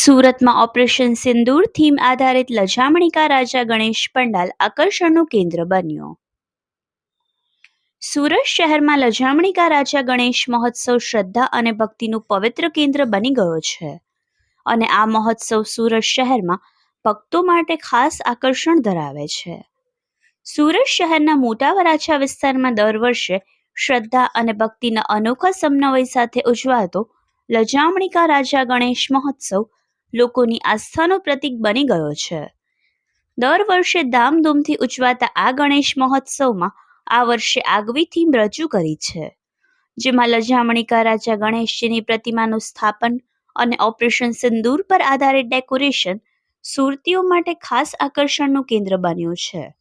સુરતમાં ઓપરેશન સિંદૂર થીમ આધારિત લજામણીકા રાજા ગણેશ પંડાલ આકર્ષણનું કેન્દ્ર બન્યો. સુરત શહેરમાં લજામણીકા રાજા ગણેશ મહોત્સવ શ્રદ્ધા અને ભક્તિનું પવિત્ર કેન્દ્ર બની ગયો છે. અને આ મહોત્સવ સુરત શહેરમાં ભક્તો માટે ખાસ આકર્ષણ ધરાવે છે. સુરત શહેરના મોટા વરાછા વિસ્તારમાં દર વર્ષે શ્રદ્ધા અને ભક્તિના અનોખા સમન્વય સાથે ઉજવાતો લજામણીકા રાજા ગણેશ મહોત્સવ લોકોની આસ્થાનો પ્રતીક બની ગયો છે. દર વર્ષે ધામધૂમથી ઉજવાતા આ ગણેશ મહોત્સવમાં આ વર્ષે આગવી થીમ રજૂ કરી છે. જેમાં લજામણીકા રાજા ગણેશજીની પ્રતિમાનું સ્થાપન અને ઓપરેશન સિંદૂર પર આધારિત ડેકોરેશન સુરતીઓ માટે ખાસ આકર્ષણનું કેન્દ્ર બન્યું છે.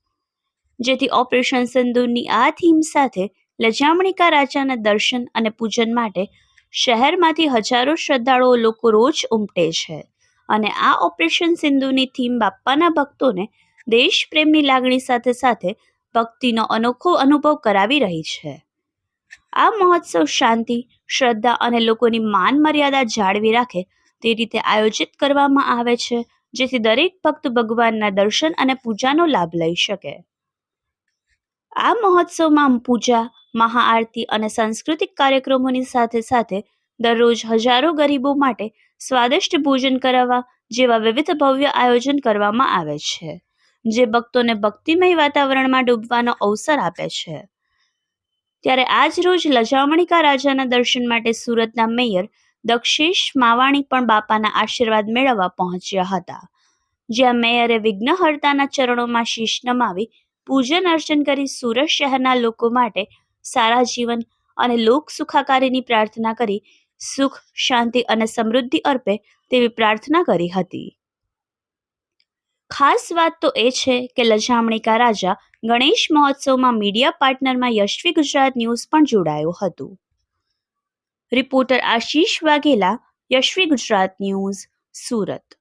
જેથી ઓપરેશન સિંદૂરની આ થીમ સાથે લજામણીકા રાજાના દર્શન અને પૂજન માટે શહેરમાંથી હજારો શ્રદ્ધાળુઓ લોકો રોજ ઉમટે છે. અને આ ઓપરેશન સિંધુની થીમ બાપ્પાના ભક્તોને દેશપ્રેમની લાગણી સાથે સાથે ભક્તિનો અનોખો અનુભવ કરાવી રહી છે. આ મહોત્સવ શાંતિ, શ્રદ્ધા અને લોકોની માન મર્યાદા જાળવી રાખે તે રીતે આયોજિત કરવામાં આવે છે, જેથી દરેક ભક્ત ભગવાનના દર્શન અને પૂજાનો લાભ લઈ શકે. આ મહોત્સવમાં પૂજા, મહાઆરતી અને સાંસ્કૃતિક કાર્યક્રમોની સાથે સાથે દરરોજ હજારો ગરીબો માટે સ્વાદિષ્ટ ભોજન કરાવવા જેવા વિવિધ ભવ્ય આયોજન કરવામાં આવે છે, જે ભક્તોને ભક્તિમય વાતાવરણમાં ડૂબવાનો અવસર આપે છે. ત્યારે આજ રોજ લજામણીકા રાજાના દર્શન માટે સુરતના મેયર દક્ષેશ માવાણી પણ બાપાના આશીર્વાદ મેળવવા પહોંચ્યા હતા, જ્યાં મેયરે વિઘ્નહર્તાના ચરણોમાં શીશ નમાવી પૂજન અર્ચન કરી સુરત શહેરના લોકો માટે સારા જીવન અને લોક સુખાકારીની પ્રાર્થના કરી સુખ, શાંતિ અને સમૃદ્ધિ અર્પે તેવી પ્રાર્થના કરી હતી. ખાસ વાત તો એ છે કે લજામણીકા રાજા ગણેશ મહોત્સવમાં મીડિયા પાર્ટનરમાં યશવી ગુજરાત ન્યૂઝ પણ જોડાયું હતું. Reporter Ashish Vaghela, Yashvi Gujarat news, Surat.